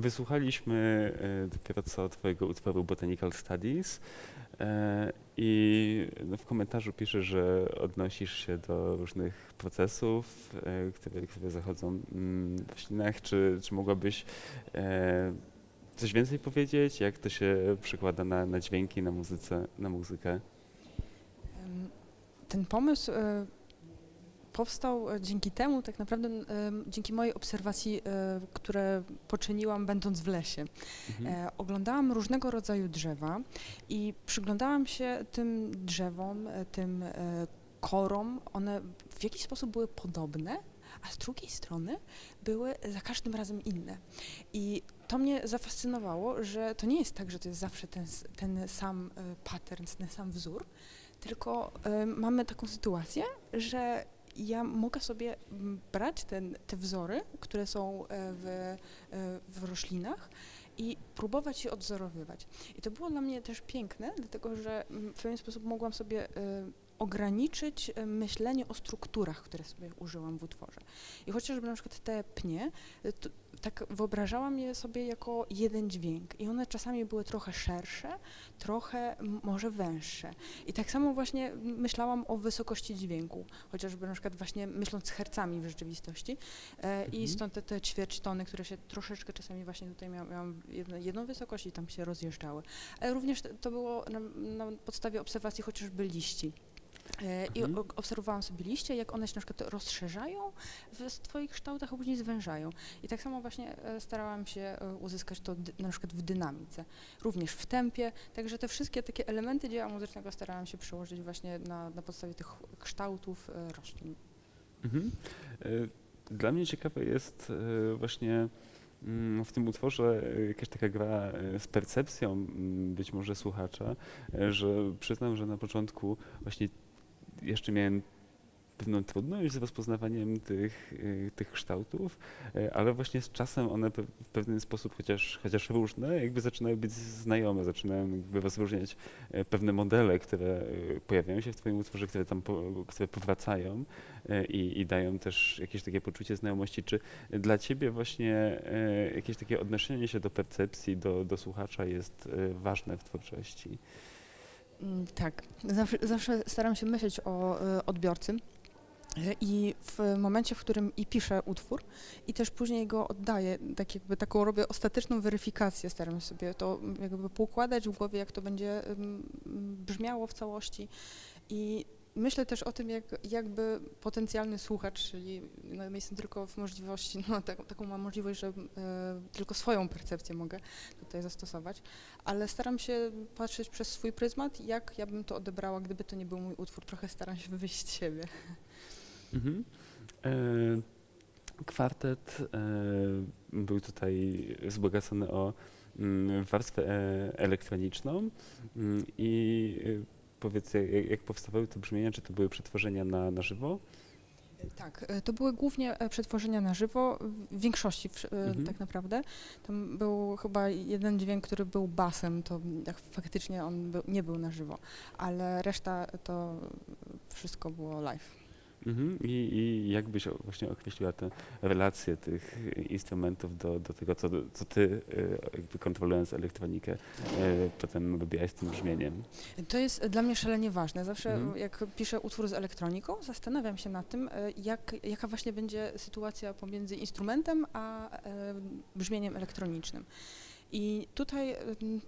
Wysłuchaliśmy e, dopiero co Twojego utworu Botanical Studies e, i no, w komentarzu piszesz, że odnosisz się do różnych procesów, e, które, które zachodzą mm, w roślinach. Czy, czy mogłabyś coś więcej powiedzieć? Jak to się przekłada na, na dźwięki, na, muzyce, na muzykę? Ten pomysł powstał e, dzięki temu, tak naprawdę dzięki mojej obserwacji, e, które poczyniłam będąc w lesie. Mhm. E, oglądałam różnego rodzaju drzewa i przyglądałam się tym drzewom, tym korom. One w jakiś sposób były podobne, a z drugiej strony były za każdym razem inne. I to mnie zafascynowało, że to nie jest tak, że to jest zawsze ten, ten sam pattern, ten sam wzór, tylko e, mamy taką sytuację, że ja mogę sobie m, brać ten, te wzory, które są e, w, e, w roślinach i próbować je odwzorowywać. I to było dla mnie też piękne, dlatego że mm, w pewien sposób mogłam sobie e, ograniczyć e, myślenie o strukturach, które sobie użyłam w utworze. I chociażby na przykład te pnie, e, tak wyobrażałam je sobie jako jeden dźwięk i one czasami były trochę szersze, trochę może węższe. I tak samo właśnie myślałam o wysokości dźwięku, chociażby na przykład właśnie myśląc hercami w rzeczywistości. E, I Mhm. stąd te, te ćwierćtony, które się troszeczkę czasami właśnie tutaj miałam, miałam jedno, jedną wysokość i tam się rozjeżdżały. Ale również to- to było na, na podstawie obserwacji chociażby liści. E, I Mhm. obserwowałam sobie liście, jak one się na przykład rozszerzają w swoich kształtach, a później zwężają. I tak samo właśnie e, starałam się e, uzyskać to na przykład w dynamice, również w tempie. Także te wszystkie takie elementy dzieła muzycznego starałam się przełożyć właśnie na, na podstawie tych kształtów roślin. Mhm. Dla mnie ciekawe jest właśnie mm, w tym utworze jakaś taka gra z percepcją mm, być może słuchacza, że przyznam, że na początku właśnie jeszcze miałem pewną trudność z rozpoznawaniem tych, e, tych kształtów, e, ale właśnie z czasem one w pewien sposób, chociaż, chociaż różne, jakby zaczynają być znajome, zaczynają jakby rozróżniać e, pewne modele, które pojawiają się w Twoim utworze, które tam po, które powracają i, i dają też jakieś takie poczucie znajomości. Czy dla Ciebie właśnie jakieś takie odnoszenie się do percepcji, do, do słuchacza jest ważne w twórczości? Mm, Tak, zawsze, zawsze staram się myśleć o e, odbiorcy. E, I w momencie, w którym i piszę utwór, i też później go oddaję, tak jakby taką robię ostateczną weryfikację, staram się sobie to mm, jakby poukładać w głowie, jak to będzie brzmiało w całości. I myślę też o tym, jak, jakby potencjalny słuchacz, czyli no, jestem tylko w możliwości, no, tak, taką mam możliwość, że e, tylko swoją percepcję mogę tutaj zastosować, ale staram się patrzeć przez swój pryzmat, jak ja bym to odebrała, gdyby to nie był mój utwór. Trochę staram się wyjść z siebie. Mhm. E, Kwartet e, był tutaj wzbogacony o mm, warstwę e, elektroniczną mm, i e, powiedz, jak, jak powstawały te brzmienia, czy to były przetworzenia na, na żywo? Tak, e, to były głównie e, przetworzenia na żywo, w większości e, Mhm. tak naprawdę. Tam był chyba jeden dźwięk, który był basem, to tak faktycznie on był, nie był na żywo, ale reszta to wszystko było live. Mhm. I, I jak byś właśnie określiła tę relację tych instrumentów do, do tego, co, co ty, e, jakby kontrolując elektronikę, e, potem robiłaś z tym brzmieniem? To jest dla mnie szalenie ważne. Zawsze Mhm. jak piszę utwór z elektroniką, zastanawiam się nad tym, e, jak, jaka właśnie będzie sytuacja pomiędzy instrumentem a brzmieniem elektronicznym. I tutaj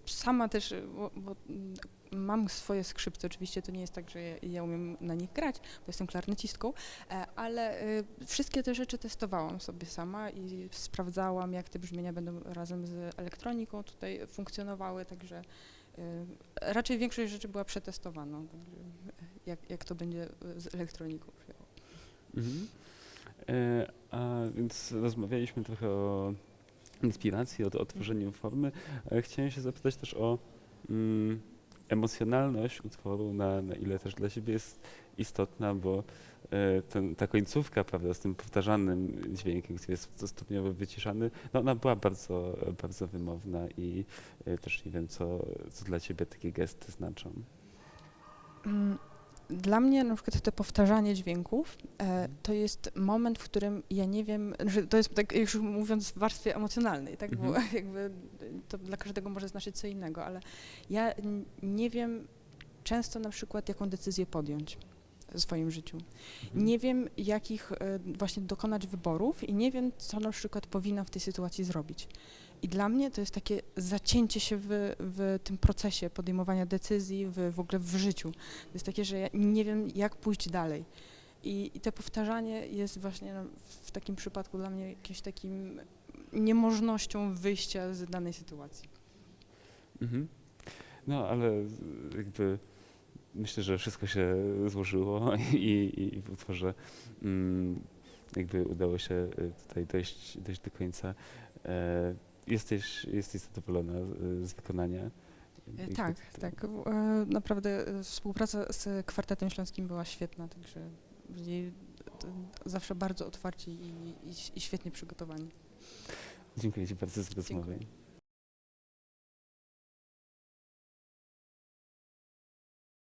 sama też, e, bo, bo mm, mam swoje skrzypce, oczywiście to nie jest tak, że ja, ja umiem na nich grać, bo jestem klarnecistką, e, ale e, wszystkie te rzeczy testowałam sobie sama i sprawdzałam, jak te brzmienia będą razem z elektroniką tutaj funkcjonowały, także raczej większość rzeczy była przetestowana, jak, jak to będzie z elektroniką. Mhm. A więc rozmawialiśmy trochę o inspiracji, o, o tworzeniu formy. E, chciałem się zapytać też o mm, emocjonalność utworu, na, na ile też dla siebie jest istotna, bo e, ten, ta końcówka, prawda, z tym powtarzanym dźwiękiem, który jest stopniowo wyciszany, no ona była bardzo, bardzo wymowna i e, też nie wiem, co, co dla ciebie takie gesty znaczą. Mm, Dla mnie na przykład to powtarzanie dźwięków e, to jest moment, w którym ja nie wiem, że to jest tak już mówiąc w warstwie emocjonalnej, tak, bo Mhm. jakby to dla każdego może znaczyć co innego, ale ja nie wiem często na przykład jaką decyzję podjąć w swoim życiu. Mhm. Nie wiem jakich e, właśnie dokonać wyborów i nie wiem co na przykład powinnam w tej sytuacji zrobić. I dla mnie to jest takie zacięcie się w, w tym procesie podejmowania decyzji, w, w ogóle w życiu. To jest takie, że ja nie wiem, jak pójść dalej. I, i to powtarzanie jest właśnie no, w takim przypadku dla mnie jakimś takim niemożnością wyjścia z danej sytuacji. Mhm. No, ale jakby myślę, że wszystko się złożyło i, i, w utworze mm, jakby udało się y, tutaj dojść, dojść do końca. E, jesteś, jesteś zadowolona z, wykonania? E, Tak, to- tak. E, Naprawdę e, współpraca z kwartetem śląskim była świetna, także byli zawsze bardzo otwarci i, i, i świetnie przygotowani. Dziękuję Ci bardzo za rozmowę.